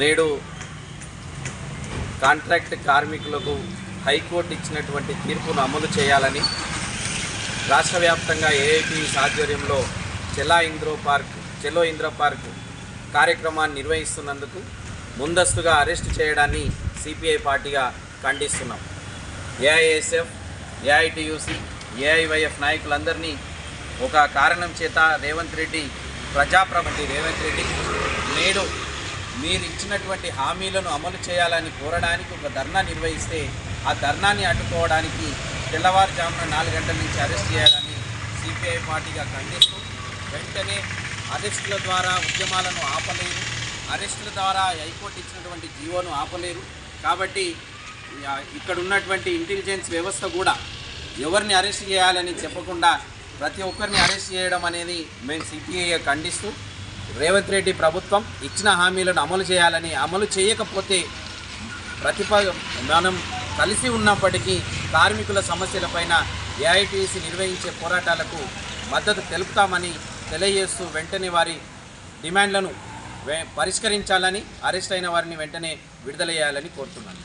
నేడు కాంట్రాక్ట్ కార్మికులకు హైకోర్టు ఇచ్చినటువంటి తీర్పును అమలు చేయాలని రాష్ట్ర వ్యాప్తంగా ఏఐటీ ఆధ్వర్యంలో చెలా ఇంద్రో పార్క్ చెలో ఇంద్రో పార్క్ కార్యక్రమాన్ని నిర్వహిస్తున్నందుకు ముందస్తుగా అరెస్ట్ చేయడాన్ని సిపిఐ పార్టీగా ఖండిస్తున్నాం. ఏఐఎస్ఎఫ్ ఏఐటియుసి ఏఐవైఎఫ్ నాయకులందరినీ ఒక కారణం చేత రేవంత్ రెడ్డి ప్రజాప్రభుత్వ రేవంత్ రెడ్డి నేడు మీరు ఇచ్చినటువంటి హామీలను అమలు చేయాలని కోరడానికి ఒక ధర్నా నిర్వహిస్తే ఆ ధర్నాన్ని అడ్డుకోవడానికి తెల్లవారుజామున నాలుగు గంటల నుంచి అరెస్ట్ చేయాలని సిపిఐ పార్టీగా ఖండిస్తూ వెంటనే అరెస్టుల ద్వారా ఉద్యమాలను ఆపలేరు. అరెస్టుల ద్వారా హైకోర్టు ఇచ్చినటువంటి జీవోను ఆపలేరు. కాబట్టి ఇక్కడ ఉన్నటువంటి ఇంటెలిజెన్స్ వ్యవస్థ కూడా ఎవరిని అరెస్ట్ చేయాలని చెప్పకుండా ప్రతి ఒక్కరిని అరెస్ట్ చేయడం అనేది మేము సిపిఐ ఖండిస్తూ రేవంత్ రెడ్డి ప్రభుత్వం ఇచ్చిన హామీలను అమలు చేయాలని అమలు చేయకపోతే ప్రతిప మనం కలిసి ఉన్నప్పటికీ కార్మికుల సమస్యలపైన ఏఐటీసీ నిర్వహించే పోరాటాలకు మద్దతు తెలుపుతామని తెలియజేస్తూ వెంటనే వారి డిమాండ్లను పరిష్కరించాలని అరెస్ట్ అయిన వారిని వెంటనే విడుదల చేయాలని కోరుతున్నాను.